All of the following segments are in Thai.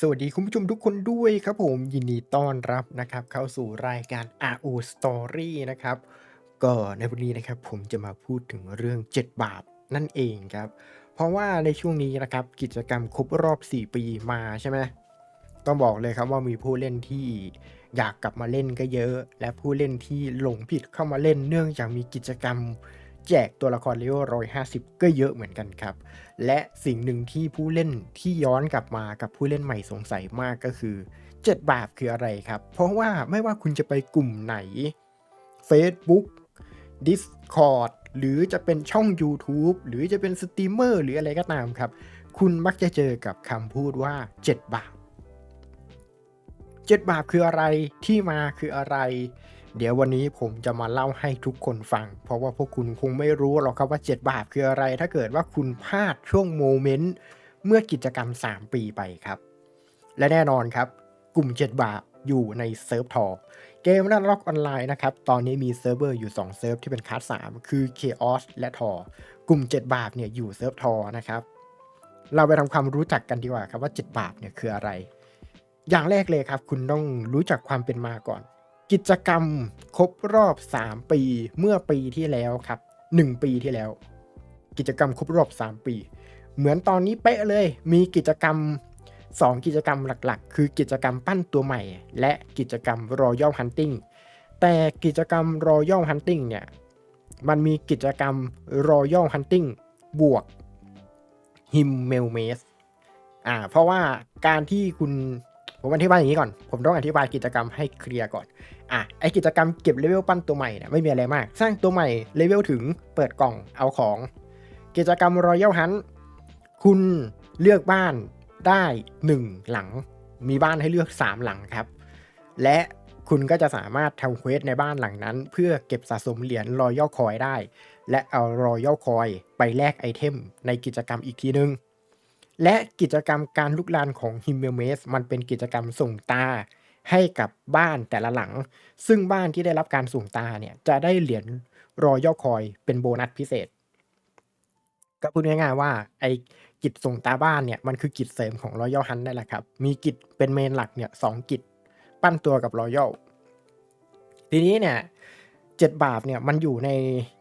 สวัสดีคุณผู้ชมทุกคนด้วยครับผมยินดีต้อนรับนะครับ เข้าสู่รายการ RO Story นะครับ ก็ในวันนี้นะครับผมจะมาพูดถึงเรื่อง 7 บาปนั่นเองครับ เพราะว่าในช่วงนี้นะครับกิจกรรมครบรอบ 4 ปีมาใช่ไหมต้องบอกเลยครับว่ามีผู้เล่นที่อยากกลับมาเล่นก็เยอะ และผู้เล่นที่หลงผิดเข้ามาเล่นเนื่องจากมีกิจกรรม แจกตัวละครเลเวลร้อยห้าสิบก็เยอะเหมือนกันครับ และสิ่งหนึ่งที่ผู้เล่นที่ย้อนกลับมากับผู้เล่นใหม่สงสัยมากก็คือ 7 บาปคืออะไรครับ เพราะว่าไม่ว่าคุณจะไปกลุ่มไหน Facebook Discord หรือจะเป็นช่อง YouTube หรือจะเป็นสตรีมเมอร์หรืออะไรก็ตามครับ คุณมักจะเจอกับคำพูดว่า 7 บาป 7 บาปคืออะไรที่มาคืออะไร เดี๋ยววันนี้ผมจะมาเล่าให้ทุกคนฟัง เพราะว่าพวกคุณคงไม่รู้หรอกครับว่า 7 บาปคืออะไร ถ้าเกิดว่าคุณพลาดช่วงโมเมนต์เมื่อกิจกรรม 3 ปีไปครับ และแน่นอนครับ กลุ่ม 7 บาปอยู่ในเซิร์ฟทอเกมนันล็อกออนไลน์นะครับ ตอนนี้มีเซิร์ฟเวอร์อยู่ 2 เซิร์ฟที่เป็นคลาส3คือ Chaos และทอกลุ่ม 7 บาปเนี่ยอยู่เซิร์ฟทอนะครับ เราไปทำความรู้จักกันดีกว่าครับว่า 7 บาปเนี่ยคืออะไร อย่างแรกเลยครับ คุณต้องรู้จักความเป็นมาก่อน กิจกรรมครบรอบ 3 ปีเมื่อปีที่แล้วครับ 1 ปีที่แล้ว กิจกรรมครบรอบ 3 ปี เหมือนตอนนี้เป๊ะเลย มีกิจกรรม 2 กิจกรรมหลักๆ คือกิจกรรมปั้นตัวใหม่ และกิจกรรม Royal Hunting แต่กิจกรรม Royal Hunting เนี่ย มันมีกิจกรรม Royal Hunting บวก h i m m e l m a c e อ่าเพราะว่าการที่คุณ ผมอธิบายอย่างนี้ก่อน ผมต้องอธิบายกิจกรรมให้เคลียร์ก่อน อะ ไอกิจกรรมเก็บเลเวลปั้นตัวใหม่เนี่ยไม่มีอะไรมาก สร้างตัวใหม่เลเวลถึงเปิดกล่องเอาของ กิจกรรม Royal Hunt คุณเลือกบ้านได้ 1 หลัง มีบ้านให้เลือก 3 หลังครับ และคุณก็จะสามารถทำเควสในบ้านหลังนั้น เพื่อเก็บสะสมเหรียญ Royal Coin ได้ และเอา Royal Coin ไปแลกไอเทมในกิจกรรมอีกทีนึง และกิจกรรมการลุกลานของ h i m m e l m a c e มันเป็นกิจกรรมส่งตาให้กับบ้านแต่ละหลัง ซึ่งบ้านที่ได้รับการส่งตาเนี่ยจะได้เหรียญ Royal Coin เป็นโบนัสพิเศษ ก็พูดง่ายๆว่าไอ้กิจส่งตาบ้านเนี่ยมันคือกิจเสริมของ Royal Hunt นั่นแหละครับ มีกิจเป็นเมนหลักเนี่ยสองกิจปั้นตัวกับ Royal ทีนี้เนี่ยเจ็ดบาปเนี่ยมันอยู่ใน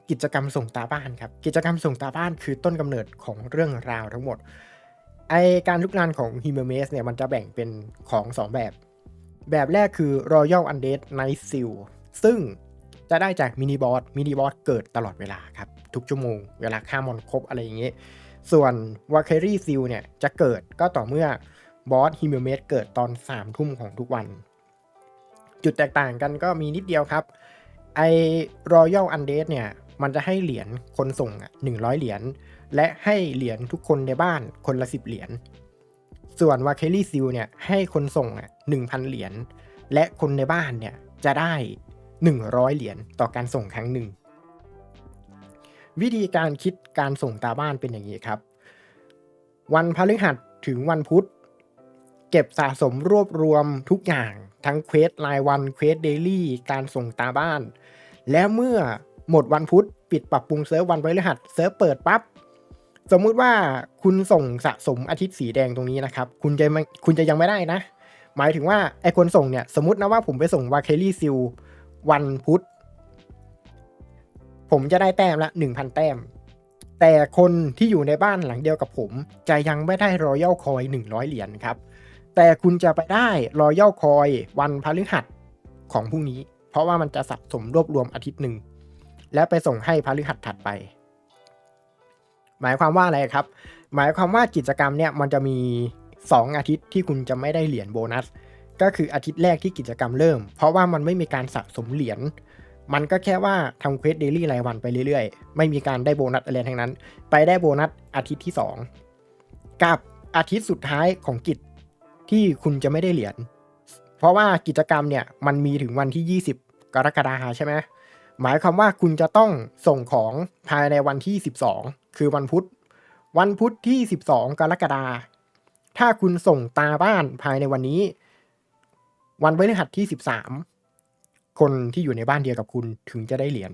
กิจกรรมส่งตาบ้านครับ กิจกรรมส่งตาบ้านคือต้นกำเนิดของเรื่องราวทั้งหมด ไอการลุกลานของ h i m e r m a c e เนี่ยมันจะแบ่งเป็นของ 2 แบบ แบบแรกคือ Royal Undead Night Seal ซึ่งจะได้จากมินิบอสมินิบอสเกิดตลอดเวลาครับ ทุกชั่วโมง เวลาฆ่ามอนครบอะไรอย่างเงี้ยส่วน w a k e r y Seal เนี่ยจะเกิดก็ต่อเมื่อบอส h i m e r m a c e เกิดตอน3ทุ่มของทุกวัน จุดแตกต่างกันก็มีนิดเดียวครับ ไอ Royal Undead เนี่ยมันจะให้เหรียญคนส่งอะ100 เหรียญ และให้เหรียญทุกคนในบ้านคนละ 10 เหรียญ ส่วนวาเคลี่ซิลเนี่ยให้คนส่งอะ1,000เหรียญ และคนในบ้านเนี่ยจะได้ 100 เหรียญต่อการส่งครั้งหนึ่ง วิธีการคิดการส่งตาบ้านเป็นอย่างนี้ครับ วันพฤหัสถึงวันพุธ เก็บสะสมรวบรวมทุกอย่างทั้งเควสรายวันเควสเดลี่การส่งตาบ้าน แล้วเมื่อหมดวันพุธ ปิดปรับปรุงเซิร์ฟวันพฤหัสเซิร์ฟเปิดปั๊บ สมมุติว่าคุณส่งสะสมอาทิตย์สีแดงตรงนี้นะครับ คุณจะคุณจะยังไม่ได้นะ หมายถึงว่าไอคนส่งเนี่ยสมมตินะว่าผมไปส่งวาเคลี่ซิลวันพุธผมจะได้แต้มละ 1,000 แต้ม แต่คนที่อยู่ในบ้านหลังเดียวกับผม จะยังไม่ได้รอยัลคอย100 เหรียญครับ แต่คุณจะไปได้รอยัลคอยวันพฤหัสของพรุ่งนี้ เพราะว่ามันจะสะสมรวบรวมอาทิตย์หนึ่ง และไปส่งให้พฤหัสถัดไป หมายความว่าอะไรครับ หมายความว่ากิจกรรมเนี่ยมันจะมี 2 อาทิตย์ที่คุณจะไม่ได้เหรียญโบนัส ก็คืออาทิตย์แรกที่กิจกรรมเริ่ม เพราะว่ามันไม่มีการสะสมเหรียญมันก็แค่ว่าทำเควสเดลี่รายวันไปเรื่อยๆ ไม่มีการได้โบนัสอะไรทั้งนั้น ไปได้โบนัสอาทิตย์ที่ 2 กับอาทิตย์สุดท้ายของกิจที่คุณจะไม่ได้เหรียญเพราะว่ากิจกรรมเนี่ยมันมีถึงวันที่ 20 กรกฎาคมใช่ไหม หมายความว่าคุณจะต้องส่งของภายในวันที่ 12 คือวันพุธ วันพุธที่ 12 กรกฎาคมถ้าคุณส่งตาบ้านภายในวันนี้ วันพฤหัสที่ 13 คนที่อยู่ในบ้านเดียวกับคุณถึงจะได้เหรียญ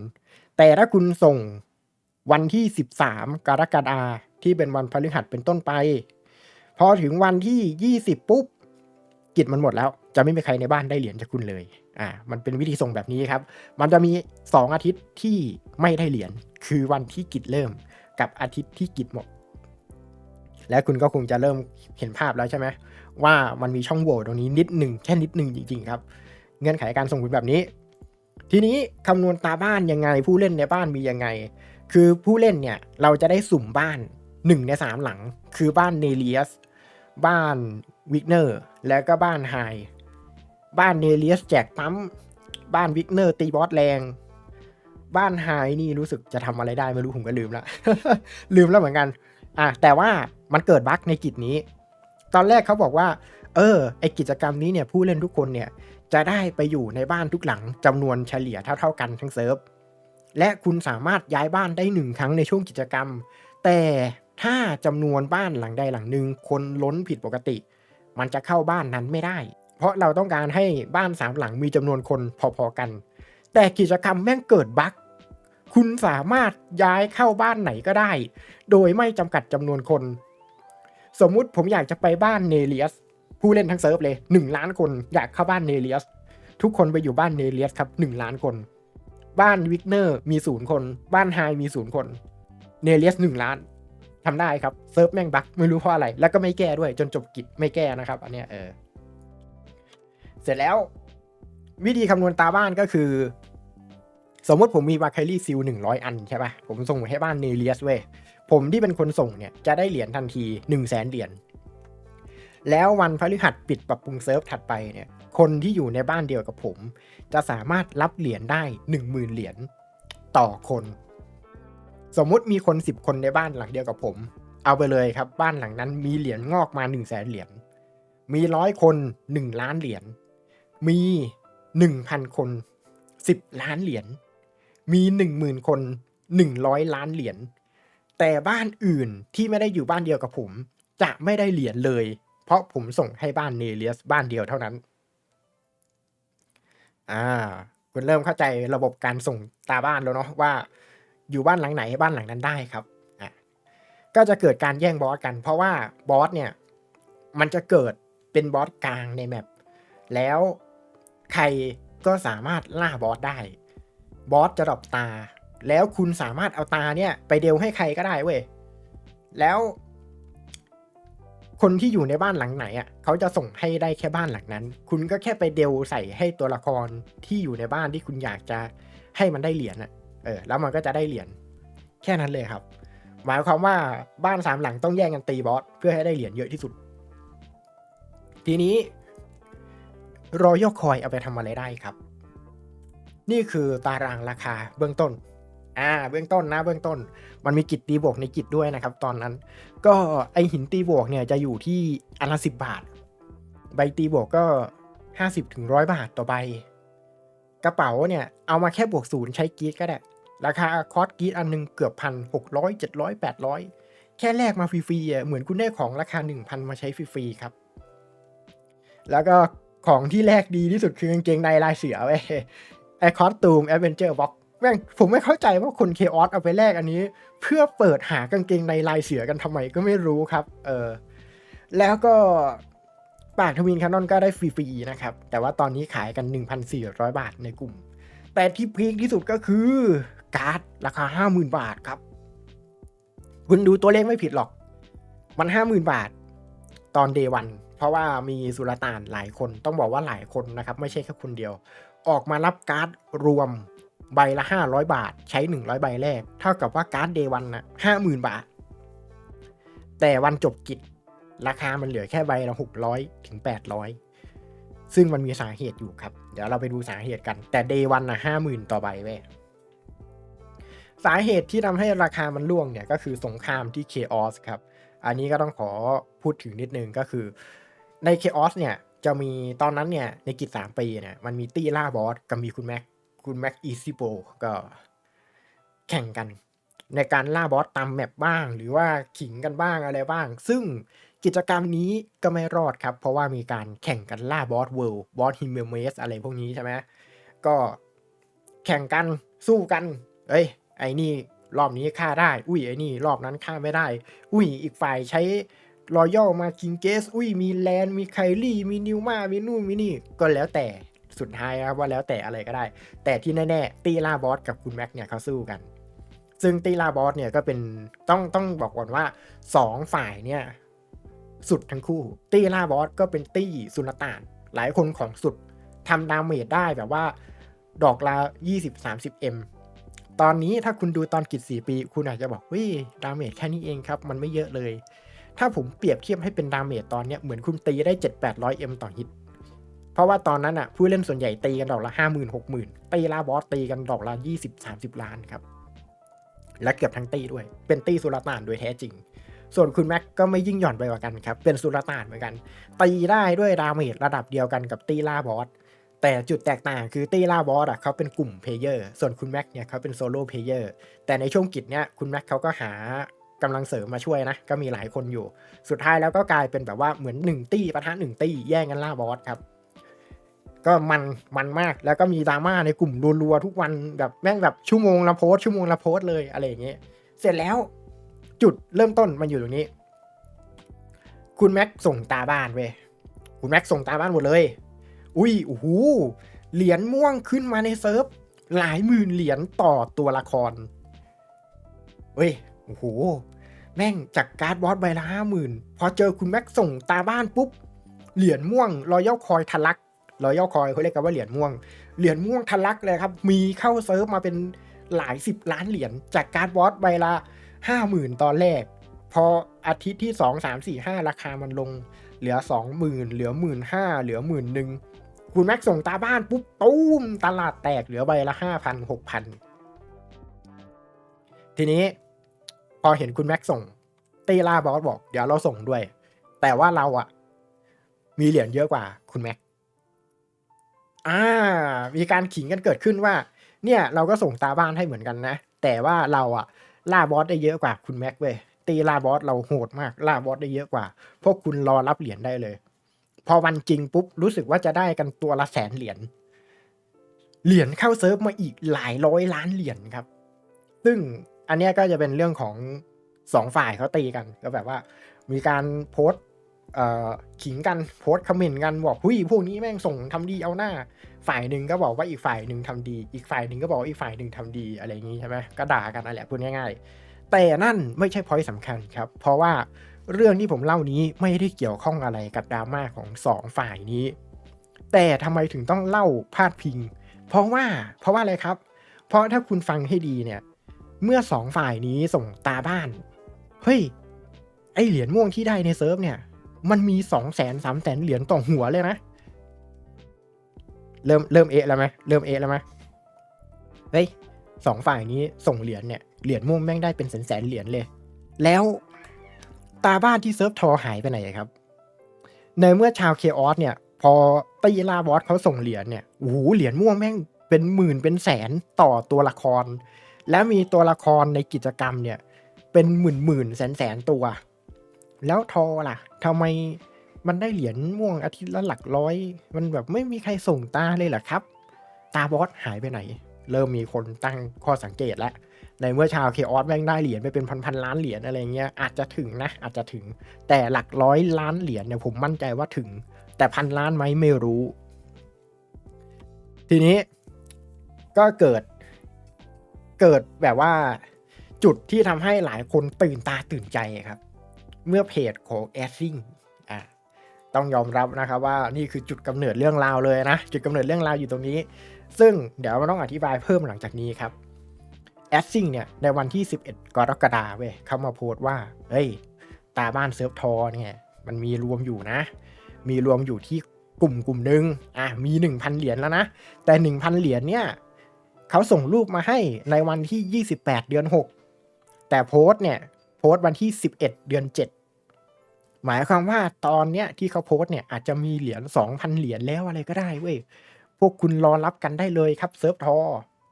แต่ถ้าคุณส่งวันที่ 13 กรกฎาคมที่เป็นวันพฤหัสเป็นต้นไป พอถึงวันที่ 20 ปุ๊บ กิจมันหมดแล้ว จะไม่มีใครในบ้านได้เหรียญจากคุณเลยอ่ามันเป็นวิธีส่งแบบนี้ครับ มันจะมี 2 อาทิตย์ที่ไม่ได้เหรียญคือวันที่กิจเริ่ม กับอาทิตย์ที่กิจหมด และคุณก็คงจะเริ่มเห็นภาพแล้วใช่ไหมว่ามันมีช่องโหว่ตรงนี้นิดหนึ่งแค่นิดหนึ่งจริง ๆ ครับ เงื่อนไขการส่งผลแบบนี้ ทีนี้คำนวณตาบ้านยังไง ผู้เล่นในบ้านมียังไง คือผู้เล่นเนี่ยเราจะได้สุ่มบ้าน 1 ใน 3 หลัง คือบ้านเนเลียสบ้านวิกเนอร์แล้วก็บ้านไฮ บ้านเนเลียสแจกปั๊มบ้านวิกเนอร์ตีบอสแรง บ้านไฮนี่รู้สึกจะทำอะไรได้ไม่รู้ผมก็ลืมละลืมแล้วเหมือนกัน อะแต่ว่ามันเกิดบั๊กในกิจนี้ ตอนแรกเขาบอกว่า เออ ไอกิจกรรมนี้เนี่ยผู้เล่นทุกคนเนี่ย จะได้ไปอยู่ในบ้านทุกหลังจำนวนเฉลี่ยเท่า ๆกันทั้งเซิร์ฟและคุณสามารถย้ายบ้านได้หนึ่งครั้งในช่วงกิจกรรม แต่ถ้าจำนวนบ้านหลังใดหลังหนึ่งคนล้นผิดปกติ มันจะเข้าบ้านนั้นไม่ได้ เพราะเราต้องการให้บ้านสามหลังมีจำนวนคนพอๆกัน แต่กิจกรรมแม่งเกิดบั๊กคุณสามารถย้ายเข้าบ้านไหนก็ได้ โดยไม่จำกัดจำนวนคน สมมุติผมอยากจะไปบ้านเนเลียส ผู้เล่นทั้งเซิร์ฟเลยหนึ่งล้านคนอยากเข้าบ้านเนเลียส ทุกคนไปอยู่บ้านเนเลียสครับหนึ่งล้านคน บ้านวิกเนอร์มีศูนย์คน บ้านไฮมีศูนย์คน เนเลียสหนึ่งล้านทำได้ครับ เซิร์ฟแม่งบั๊กไม่รู้เพราะอะไร แล้วก็ไม่แก้ด้วยจนจบกิจไม่แก้นะครับ อันเนี้ยเออ เสร็จแล้ว วิธีคำนวณตาบ้านก็คือ สมมติผมมีวาคารี่ซิลหนึ่งร้อยอันใช่ปะผมส่งให้บ้านเนเลียสเว้ยผมที่เป็นคนส่งเนี่ยจะได้เหรียญทันทีหนึ่งแสนเหรียญแล้ววันพฤหัสปิดปรับปรุงเซิร์ฟถัดไปเนี่ย คนที่อยู่ในบ้านเดียวกับผม จะสามารถรับเหรียญได้10,000เหรียญต่อคน สมมุติมีคน10คนในบ้านหลังเดียวกับผม เอาไปเลยครับบ้านหลังนั้นมีเหรียญงอกมา1 0 0 0 0แสนเหรียญมีร้อยคน1ล้านเหรียญ มี 1,000 คน 10 ล้านเหรียญ มี 10,000 คน 100 ล้านเหรียญ แต่บ้านอื่นที่ไม่ได้อยู่บ้านเดียวกับผม จะไม่ได้เหรียญเลย เพราะผมส่งให้บ้านเนเลียสบ้านเดียวเท่านั้น อ่า คุณเริ่มเข้าใจระบบการส่งตาบ้านแล้วเนาะว่า อยู่บ้านหลังไหนบ้านหลังนั้นได้ครับ อะ ก็จะเกิดการแย่งบอสกัน เพราะว่าบอสเนี่ย มันจะเกิดเป็นบอสกลางในแมปแล้ว ใครก็สามารถล่าบอสได้ บอสจะดรอปตา แล้วคุณสามารถเอาตาเนี่ยไปเดลให้ใครก็ได้เว้ย แล้ว คนที่อยู่ในบ้านหลังไหนอะเขาจะส่งให้ได้แค่บ้านหลังนั้น คุณก็แค่ไปเดลใส่ให้ตัวละครที่อยู่ในบ้านที่คุณอยากจะให้มันได้เหรียญอะ เออ แล้วมันก็จะได้เหรียญแค่นั้นเลยครับ หมายความว่าบ้านสามหลังต้องแย่งกันตีบอสเพื่อให้ได้เหรียญเยอะที่สุด ทีนี้ รอยัลคอยเอาไปทำอะไรได้ครับ นี่คือตารางราคาเบื้องต้น อ่า เบื้องต้นนะ เบื้องต้น มันมีกิจตีบวกในกิจด้วยนะครับ ตอนนั้น ก็ไอหินตีบวกเนี่ยจะอยู่ที่อันละสิบบาท ใบตีบวกก็ห้าสิบถึงร้อยบาทต่อใบ กระเป๋าเนี่ย เอามาแค่บวกศูนย์ใช้กีดก็ได้ ราคาคอร์สกีดอันหนึงเกือบพันหกร้อยเจ็ดร้อยแปดร้อยแค่แลกมาฟรีๆเหมือนคุณได้ของราคาหนึ่งพันมาใช้ฟรีๆครับ แล้วก็ ของที่แลกดีที่สุดคือกางเกงในลายเสือเว้ยไอคอสตูมแอดเวนเจอร์บ็อกแม่งผมไม่เข้าใจว่าคนเคออสเอาไปแลกอันนี้ เพื่อเปิดหากางเกงในลายเสือกันทำไมก็ไม่รู้ครับ เออแล้วก็ปากทวินคานอนก็ได้ฟรีๆนะครับ แต่ว่าตอนนี้ขายกัน 1,400 บาทในกลุ่ม แต่ที่พีคที่สุดก็คือ การ์ดราคา 50,000 บาทครับ คุณดูตัวเลขไม่ผิดหรอก มัน 50,000 บาท ตอนเดวัน เพราะว่ามีสุลต่านหลายคนต้องบอกว่าหลายคนนะครับ ไม่ใช่แค่คนเดียว ออกมารับการ์ดรวมใบละ 500 บาท ใช้ 100 ใบแรก เท่ากับว่าการ์ดเดวันนะ50,000บาท แต่วันจบกิจ ราคามันเหลือแค่ใบละ 600 ถึง 800 ซึ่งมันมีสาเหตุอยู่ครับ เดี๋ยวเราไปดูสาเหตุกัน แต่เดวันนะ50,000ต่อใบเว้ยสาเหตุที่ทำให้ราคามันร่วงเนี่ยก็คือสงครามที่ Chaos ครับ อันนี้ก็ต้องขอพูดถึงนิดนึงก็คือ ใน Chaos เนี่ยจะมีตอนนั้นเนี่ยในกิจสามปีเนี่ยมันมีตี้ล่าบอสกับมีคุณแม็กคุณแม็กอีซิโปก็แข่งกัน ในการล่าบอสตามแมปบ้าง หรือว่าขิงกันบ้างอะไรบ้าง ซึ่งกิจกรรมนี้ก็ไม่รอดครับ เพราะว่ามีการแข่งกันล่าบอสเวิลด์บอสฮิมเมสอะไรพวกนี้ใช่ไหมก็แข่งกันสู้กันเอ้ยไอ้นี่รอบนี้ฆ่าได้ อุ้ยไอ้นี่รอบนั้นฆ่าไม่ได้ อุ้ยอีกฝ่ายใช้ รอยัลมาคิงเกส อุ้ยมีแลนมีไคลี่ มีนิวมา มีนู่นมีนี่ ก็แล้วแต่สุดท้ายครับว่าแล้วแต่อะไรก็ได้ แต่ที่แน่ๆตีล่าบอสกับคุณแม็กเนี่ยเขาสู้กัน ซึ่งตีล่าบอสเนี่ยก็เป็นต้องต้องบอกก่อนว่าสองฝ่ายเนี่ยสุดทั้งคู่ ตีล่าบอสก็เป็นตี้สุลต่าน หลายคนของสุดทำดาเมจได้แบบว่า ดอกละ20-30 m ตอนนี้ถ้าคุณดูตอนกิจ4ปี คุณอาจจะบอกเฮ้ยดาเมจแค่นี้เองครับ มันไม่เยอะเลย ถ้าผมเปรียบเทียบให้เป็นดาเมจตอนเนี้ยเหมือนคุณตีได้ 7-800 m ต่อฮิต เพราะว่าตอนนั้นอะผู้เล่นส่วนใหญ่ตีกันดอกละ 50,000 60,000ตีลาบอสตีกันดอกละ 20-30 ล้านครับ และเกือบทั้งตีด้วย เป็นตีสุลต่านโดยแท้จริง ส่วนคุณแม็กก็ไม่ยิ่งหย่อนไปกว่ากันครับ เป็นสุลต่านเหมือนกัน ตีได้ด้วยดาเมจระดับเดียวกันกับตีลาบอสแต่จุดแตกต่างคือตีล่าบอสอะเขาเป็นกลุ่มเพลเยอร์ ส่วนคุณแม็กเนี่ยเขาเป็นโซโล่เพลเยอร์ แต่ในช่วงกิจเนี่ยคุณแม็กเขาก็หา กำลังเสริมมาช่วยนะ ก็มีหลายคนอยู่ สุดท้ายแล้วก็กลายเป็นแบบว่าเหมือนหนึ่งตี้ปะทะหนึ่งตี้แย่งกันล่าบอสครับ ก็มันมันมากแล้วก็มีดราม่าในกลุ่มรัวๆทุกวันแบบแม่งแบบชั่วโมงละโพสชั่วโมงละโพสเลยอะไรอย่างเงี้ยเสร็จแล้วจุดเริ่มต้นมันอยู่ตรงนี้ คุณแม็กส่งตาบ้านเว้ยคุณแม็กส่งตาบ้านหมดเลย อุ้ยโอ้โหเหรียญม่วงขึ้นมาในเซิร์ฟหลายหมื่นเหรียญต่อตัวละครเฮ้ยโอ้โห แม่งจากการ์ดบอสใบละห้าหมื่นพอเจอคุณแม็กส่งตาบ้านปุ๊บ เหรียญม่วงรอยัลคอยทะลักรอยัลคอยเขาเรียกกันว่าเหรียญม่วง เหรียญม่วงทะลักเลยครับ มีเข้าเซิร์ฟมาเป็นหลายสิบล้านเหรียญจากการ์ดบอสใบละห้าหมื่นตอนแรก พออาทิตย์ที่สองสามสี่ห้าราคามันลง เหลือสองหมื่นเหลือหมื่นห้าเหลือหมื่นหนึ่งคุณแม็กส่งตาบ้านปุ๊บตุ้มตลาดแตกเหลือใบละห้าพันหกพันทีนี้ พอเห็นคุณแม็กส่งตีล่าบอสบอกเดี๋ยวเราส่งด้วย แต่ว่าเราอะมีเหรียญเยอะกว่าคุณแม็กอ่า มีการขิงกันเกิดขึ้นว่า เนี่ยเราก็ส่งตาบ้านให้เหมือนกันนะ แต่ว่าเราอะล่าบอสได้เยอะกว่าคุณแม็กเว้ยตีล่าบอสเราโหดมากล่าบอสได้เยอะกว่า พวกคุณรอรับเหรียญได้เลย พอวันจริงปุ๊บรู้สึกว่าจะได้กันตัวละแสนเหรียญเหรียญเข้าเซิร์ฟมาอีกหลายร้อยล้านเหรียญครับ ซึ่ง อันนี้ก็จะเป็นเรื่องของสองฝ่ายเขาตีกันก็แบบว่า มีการโพส์ขิงกันโพส์คอมเมนต์กันบอกหุยพวกนี้แม่งส่งทำดีเอาหน้า ฝ่ายหนึ่งก็บอกว่าอีกฝ่ายหนึ่งทำดี อีกฝ่ายหนึ่งก็บอกอีกฝ่ายหนึ่งทำดีอะไรอย่างนี้ใช่ไหมก็ด่ากันนั่นแหละพูดง่ายๆ แต่นั่นไม่ใช่พอยต์สำคัญครับ เพราะว่าเรื่องที่ผมเล่านี้ไม่ได้เกี่ยวข้องอะไรกับดราม่าของสองฝ่ายนี้ แต่ทำไมถึงต้องเล่าพาดพิง เพราะว่าเพราะว่าอะไรครับ เพราะถ้าคุณฟังให้ดีเนี่ย เมื่อสองฝ่ายนี้ส่งตาบ้าน เฮ้ย ไอเหรียญม่วงที่ได้ในเซิร์ฟเนี่ย มันมีสองแสนสามแสนเหรียญต่อหัวเลยนะ เริ่มเริ่มเอะแล้วไหมเริ่มเอะแล้วไหมเฮ้ยสองฝ่ายนี้ส่งเหรียญเนี่ย เหรียญม่วงแม่งได้เป็นแสนแสนเหรียญเลย แล้วตาบ้านที่เซิร์ฟทอหายไปไหนครับ ในเมื่อชาวเคออสเนี่ย พอตีลาบอสเขาส่งเหรียญเนี่ย โอ้โห เหรียญม่วงแม่งเป็นหมื่นเป็นแสนต่อตัวละคร แล้วมีตัวละครในกิจกรรมเนี่ย เป็นหมื่นหมื่นแสนแสนตัว แล้วทอล่ะทำไมมันได้เหรียญม่วงอาทิตย์ละหลักร้อย มันแบบไม่มีใครส่งตาเลยเหรอครับ ตาบอสหายไปไหน เริ่มมีคนตั้งข้อสังเกตแล้วในเมื่อชาวเคออสแม่งได้เหรียญไปเป็นพันๆล้านเหรียญอะไรเงี้ยอาจจะถึงนะ อาจจะถึงแต่หลักร้อยล้านเหรียญเนี่ยผมมั่นใจว่าถึง แต่พันล้านไหมไม่รู้ ทีนี้ก็เกิด เกิดแบบว่าจุดที่ทำให้หลายคนตื่นตาตื่นใจครับ เมื่อเพจของแอสซิงอะต้องยอมรับนะครับว่านี่คือจุดกำเนิดเรื่องราวเลยนะ จุดกำเนิดเรื่องราวอยู่ตรงนี้ ซึ่งเดี๋ยวเราต้องอธิบายเพิ่มหลังจากนี้ครับแอสซิงเนี่ยในวันที่ 11 กรกฎาคมเว้ยเขามาโพสต์ว่า เฮ้ย ตาบ้านเซิร์ฟทอเนี่ยมันมีรวมอยู่นะ มีรวมอยู่ที่กลุ่มกลุ่มหนึ่งอะมี 1,000 เหรียญแล้วนะ แต่ 1,000 เหรียญเนี่ย เขาส่งรูปมาให้ในวันที่ 28 เดือน 6 แต่โพสต์เนี่ยโพสต์วันที่ 11 เดือน 7 หมายความว่าตอนเนี้ยที่เขาโพสต์เนี่ยอาจจะมีเหรียญ2,000 เหรียญแล้วอะไรก็ได้เว้ยพวกคุณรอรับกันได้เลยครับเซิร์ฟทอ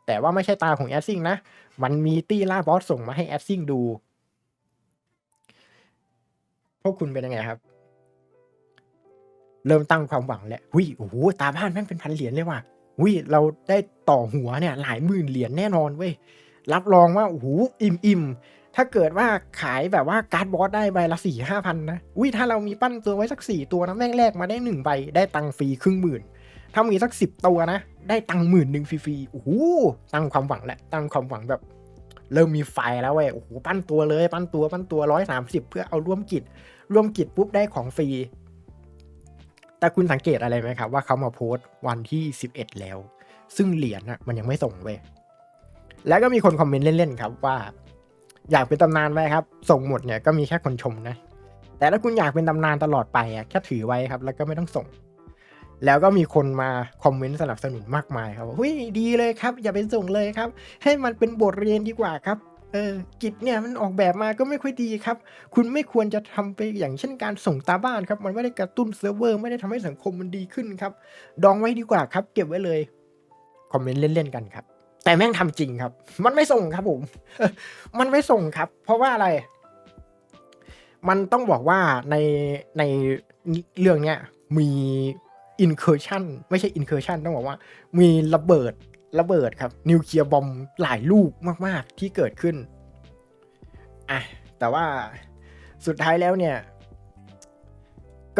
แต่ว่าไม่ใช่ตาของแอดซิงนะ มันมีตี้ล่าบอสส่งมาให้แอดซิงดู พวกคุณเป็นยังไงครับ เริ่มตั้งความหวังแล้ววิโอ้โห ตาบ้านแม่งเป็นพันเหรียญเลยว่ะ วิเราได้ต่อหัวเนี่ยหลายหมื่นเหรียญแน่นอนเว้ยรับรองว่าโอ้โหอิ่มอิ่มถ้าเกิดว่าขายแบบว่าการ์ดบอสได้ใบละสี่ห้าพันนะอุ้ยถ้าเรามีปั้นตัวไว้สักสี่ตัวนะแม่งแลกมาได้หนึ่งใบได้ตังฟรีครึ่งหมื่นถ้ามีสักสิบตัวนะ ได้ตังหมื่นหนึ่งฟรีๆโอ้โหตั้งความหวังแหละตั้งความหวังแบบ เริ่มมีไฟแล้วเว้ยโอ้โหปั้นตัวเลย ปั้นตัวปั้นตัวร้อยสามสิบเพื่อเอาร่วมกิจร่วมกิจปุ๊บได้ของฟรี แต่คุณสังเกตอะไรไหมครับว่าเขามาโพสต์วันที่สิบเอ็ดแล้ว ซึ่งเหรียญอะมันยังไม่ส่งเว้ยแล้วก็มีคนคอมเมนต์เล่นๆครับว่า อยากเป็นตำนานไว้ครับ ส่งหมดเนี่ยก็มีแค่คนชมนะ แต่ถ้าคุณอยากเป็นตำนานตลอดไปอะแค่ถือไว้ครับ แล้วก็ไม่ต้องส่ง แล้วก็มีคนมาคอมเมนต์สนับสนุนมากมายครับว่าเฮ้ยดีเลยครับ อย่าไปส่งเลยครับ ให้มันเป็นบทเรียนดีกว่าครับ เออกิจเนี่ยมันออกแบบมาก็ไม่ค่อยดีครับ คุณไม่ควรจะทำไปอย่างเช่นการส่งตาบ้านครับ มันไม่ได้กระตุ้นเซิร์ฟเวอร์ไม่ได้ทำให้สังคมมันดีขึ้นครับ ดองไว้ดีกว่าครับ เก็บไว้เลย คอมเมนต์เล่นๆกันครับ แต่แม่งทำจริงครับ มันไม่ส่งครับผม มันไม่ส่งครับ เพราะว่าอะไร มันต้องบอกว่าในในเรื่องเนี้ยมี incursion ไม่ใช่ incursion ต้องบอกว่า มีระเบิด ระเบิดครับ นิวเคลียร์บอมหลายลูกมาก ๆ ที่เกิดขึ้นอะแต่ว่าสุดท้ายแล้วเนี่ย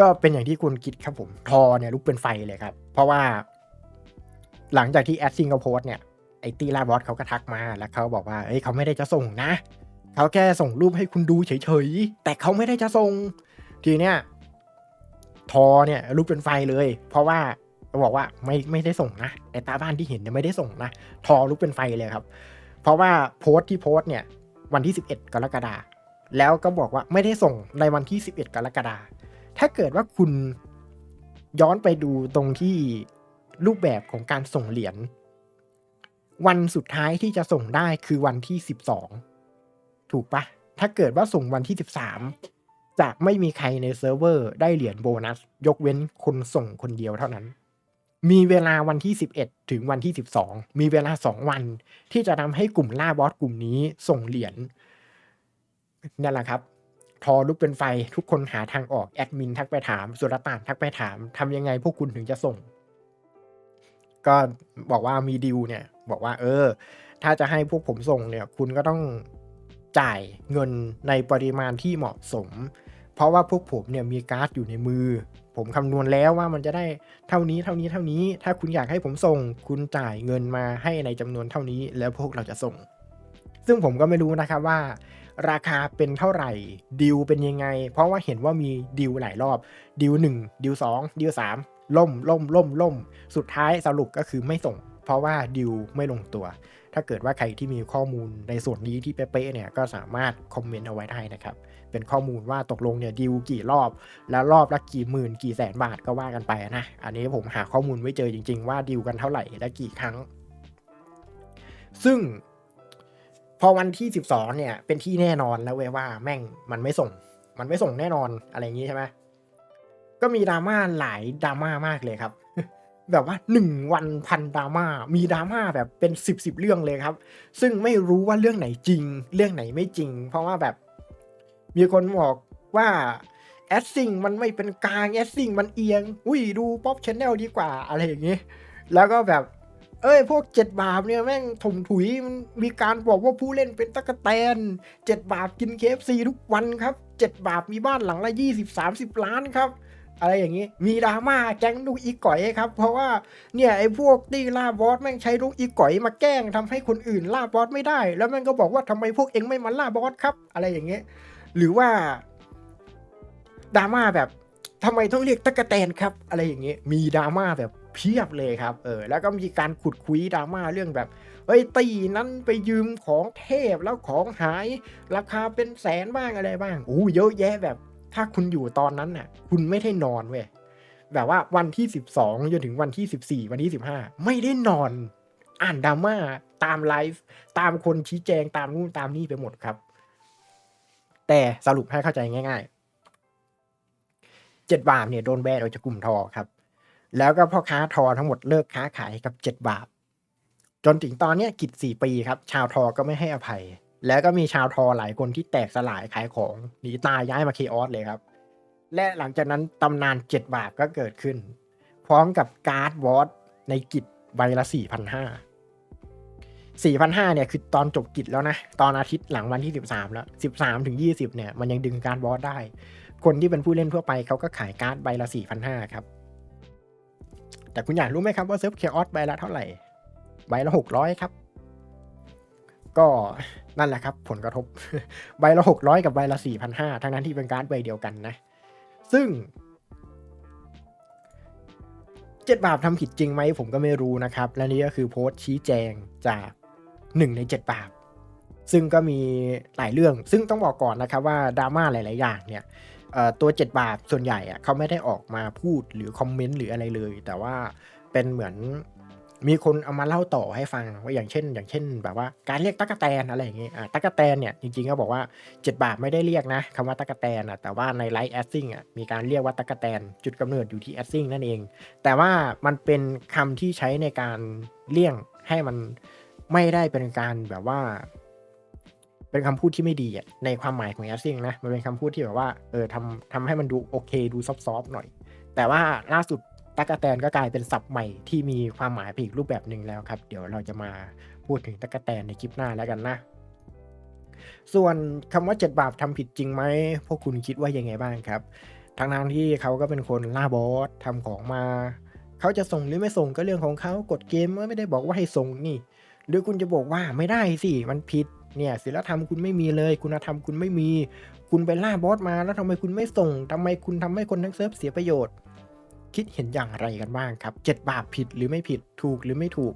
ก็เป็นอย่างที่คุณคิดครับผมทอเนี่ยลุกเป็นไฟเลยครับ เพราะว่าหลังจากที่แอดซิงเขาโพสเนี่ยไอตีลาบอสเขาก็ทักมาแล้วเขาบอกว่าเอ้ยเขาไม่ได้จะส่งนะเขาแค่ส่งรูปให้คุณดูเฉยๆ แต่เขาไม่ได้จะส่ง ทีเนี้ยทอเนี่ยรูปเป็นไฟเลย เพราะว่า บอกว่าไม่ไม่ได้ส่งนะไอตาบ้านที่เห็นเนี่ยไม่ได้ส่งนะทอรูปเป็นไฟเลยครับ เพราะว่าโพสต์ที่โพสต์เนี่ยวันที่ 11 กรกฎาแล้วก็บอกว่าไม่ได้ส่งในวันที่ 11 กรกฎาถ้าเกิดว่าคุณย้อนไปดูตรงที่รูปแบบของการส่งเหรียญวันสุดท้ายที่จะส่งได้คือวันที่ 12 ถูกปะถ้าเกิดว่าส่งวันที่ 13จะไม่มีใครในเซิร์ฟเวอร์ได้เหรียญโบนัส ยกเว้นคนส่งคนเดียวเท่านั้น มีเวลาวันที่ 11 ถึงวันที่ 12 มีเวลา 2 วัน ที่จะทำให้กลุ่มล่าบอสกลุ่มนี้ส่งเหรียญนั่นแหละครับทอลุกเป็นไฟทุกคนหาทางออกแอดมินทักไปถามสุรต่านทักไปถามทำยังไงพวกคุณถึงจะส่ง ก็บอกว่ามีดิวเนี่ย บอกว่า เออ ถ้าจะให้พวกผมส่งเนี่ย คุณก็ต้องจ่ายเงินในปริมาณที่เหมาะสม เพราะว่าพวกผมเนี่ยมีการ์ดอยู่ในมือ ผมคำนวณแล้วว่ามันจะได้เท่านี้เท่านี้เท่านี้ ถ้าคุณอยากให้ผมส่ง คุณจ่ายเงินมาให้ในจำนวนเท่านี้ แล้วพวกเราจะส่ง ซึ่งผมก็ไม่รู้นะครับว่า ราคาเป็นเท่าไหร่ดิวเป็นยังไง เพราะว่าเห็นว่ามีดิวหลายรอบดิวหนึ่งดิวสองดิวสามล่มล่มล่มล่ม สุดท้ายสรุปก็คือไม่ส่ง เพราะว่าดิวไม่ลงตัว ถ้าเกิดว่าใครที่มีข้อมูลในส่วนนี้ที่เป๊ะๆเนี่ยก็สามารถคอมเมนต์เอาไว้ได้นะครับ เป็นข้อมูลว่าตกลงเนี่ยดิวกี่รอบ แล้วรอบละกี่หมื่นกี่แสนบาทก็ว่ากันไปนะ อันนี้ผมหาข้อมูลไว้เจอจริง ๆ ว่าดิวกันเท่าไหร่และกี่ครั้ง ซึ่งพอวันที่ 12 เนี่ย เป็นที่แน่นอนแล้วเว้ยว่าแม่งมันไม่ส่ง มันไม่ส่งแน่นอนอะไรอย่างนี้ใช่ไหมก็มีดราม่าหลายดราม่ามากเลยครับ แบบว่าหนึ่งวันพันดราม่ามีดราม่าแบบเป็นสิบสิบเรื่องเลยครับ ซึ่งไม่รู้ว่าเรื่องไหนจริง เรื่องไหนไม่จริง เพราะว่าแบบ มีคนบอกว่าแอดซิงมันไม่เป็นกลางแอดซิงมันเอียง อุ้ยดูป๊อปชแนลดีกว่าอะไรอย่างนี้ แล้วก็แบบ เอ้ย พวกเจ็ดบาปเนี่ยแม่งถมถุยมันมีการบอกว่าผู้เล่นเป็นตะกะแตนเจ็ดบาปกินเคฟซีทุกวันครับเจ็ดบาปมีบ้านหลังละยี่สิบสามสิบล้านครับอะไรอย่างนี้ มีดราม่าแก๊งลูกอีก่อยครับ เพราะว่าเนี่ยไอ้พวกตีล่าบอสแม่งใช้ลูกอีก่อยมาแกล้งทำให้คนอื่นล่าบอสไม่ได้ แล้วแม่งก็บอกว่าทำไมพวกเองไม่มาล่าบอสครับ อะไรอย่างเงี้ย หรือว่าดราม่าแบบทำไมต้องเรียกตะกะแตนครับ อะไรอย่างเงี้ยมีดราม่าแบบเพียบเลยครับ เออ แล้วก็มีการขุดคุยดราม่าเรื่องแบบ เฮ้ยตีนั้นไปยืมของเทพแล้วของหาย ราคาเป็นแสนบ้างอะไรบ้างโอ้เยอะแยะแบบ ถ้าคุณอยู่ตอนนั้นน่ะ คุณไม่ได้นอนเว้ยแบบว่าวันที่ 12จนถึงวันที่ 14 วันที่ 15 ไม่ได้นอน อ่านดราม่าตามไลฟ์ตามคนชี้แจงตามนู่นตามนี่ไปหมดครับ แต่สรุปให้เข้าใจง่ายๆเจ็ดบาทเนี่ยโดนแบนออกจากกลุ่มทอครับ แล้วก็พ่อค้าทอทั้งหมดเลิกค้าขายกับเจ็ดบาทจนถึงตอนเนี้ยกิจสี่ปีครับ ชาวทอก็ไม่ให้อภัย แล้วก็มีชาวทอหลายคนที่แตกสลายขายของหนีตายย้ายมาเคออสเลยครับ และหลังจากนั้นตำนานเจ็ดบาทก็เกิดขึ้น พร้อมกับการ์ดวอตในกิจใบละสี่พันห้า 4,500เนี่ยคือตอนจบกิจแล้วนะ ตอนอาทิตย์หลังวันที่ 13 แล้ว 13ถึง20 เนี่ย มันยังดึงการบอสได้ คนที่เป็นผู้เล่นทั่วไปเขาก็ขายการ์ดใบละ 4,500 ครับ แต่คุณอยากรู้ไหมครับว่าเซิร์ฟเคออสใบละเท่าไหร่ ใบละ 600 ครับ ก็นั่นแหละครับ ผลกระทบ ใบละ 600 กับใบละ 4,500 ทั้งนั้นที่เป็นการ์ดใบเดียวกันนะ ซึ่งเจ็ดบาปทำผิดจริงไหมผมก็ไม่รู้นะครับ และนี่ก็คือโพสต์ชี้แจงจาก หนึ่งในเจ็ดบาป ซึ่งก็มีหลายเรื่อง ซึ่งต้องบอกก่อนนะครับว่าดราม่าหลาย ๆ อย่างเนี่ยตัวเจ็ดบาปส่วนใหญ่อะเขาไม่ได้ออกมาพูดหรือคอมเมนต์หรืออะไรเลย แต่ว่าเป็นเหมือนมีคนเอามาเล่าต่อให้ฟังว่าอย่างเช่น อย่างเช่น แบบว่าการเรียกตั๊กแตนอะไรอย่างเงี้ยอะตั๊กแตนเนี่ยจริงๆก็บอกว่าเจ็ดบาปไม่ได้เรียกนะคำว่าตั๊กแตนอะแต่ว่าในไลฟ์แอสซิ่งอะมีการเรียกว่าตั๊กแตนจุดกำเนิดอยู่ที่แอสซิ่งนั่นเอง แต่ว่ามันเป็นคำที่ใช้ในการเลี่ยงให้มัน ไม่ได้เป็นการแบบว่า เป็นคำพูดที่ไม่ดีอะในความหมายของแอสซิงนะ มันเป็นคำพูดที่แบบว่าเออทำทำให้มันดูโอเค ดูซอฟๆหน่อย แต่ว่าล่าสุดตั๊กแตนก็กลายเป็นศัพท์ใหม่ที่มีความหมายไปอีกรูปแบบหนึ่งแล้วครับ เดี๋ยวเราจะมาพูดถึงตั๊กแตนในคลิปหน้าแล้วกันนะ ส่วนคำว่าเจ็ดบาปทำผิดจริงไหมพวกคุณคิดว่ายังไงบ้างครับทั้งทางๆที่เขาก็เป็นคนล่าบอสทำของมา เขาจะส่งหรือไม่ส่งก็เรื่องของเขากฎเกมไม่ได้บอกว่าให้ส่งนี่ หรือคุณจะบอกว่าไม่ได้สิมันผิดเนี่ยศีลธรรมคุณไม่มีเลย คุณธรรมคุณไม่มี คุณไปล่าบอสมาแล้วทำไมคุณไม่ส่งทำไมคุณทำให้คนทั้งเซิร์ฟเสียประโยชน์ คิดเห็นอย่างไรกันบ้างครับเจ็ดบาปผิดหรือไม่ผิดถูกหรือไม่ถูก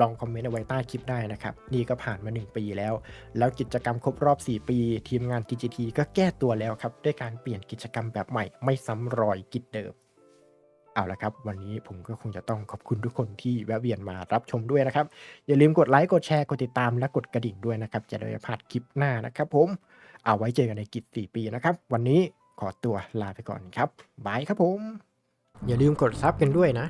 ลองคอมเมนต์เอาไว้ใต้คลิปได้นะครับ นี่ก็ผ่านมา 1 ปีแล้ว แล้วกิจกรรมครบรอบ 4 ปี ทีมงาน TGT ก็แก้ตัวแล้วครับ ด้วยการเปลี่ยนกิจกรรมแบบใหม่ไม่ซ้ำรอยกิจเดิม เอาละครับ วันนี้ผมก็คงจะต้องขอบคุณทุกคนที่แวะเวียนมารับชมด้วยนะครับ อย่าลืมกดไลค์ กดแชร์ กดติดตามและกดกระดิ่งด้วยนะครับ จะได้ไม่พลาดคลิปหน้านะครับผม เอาไว้เจอกันในกิจ4ปีนะครับ วันนี้ขอตัวลาไปก่อนครับบายครับผม อย่าลืมกดซับกันด้วยนะ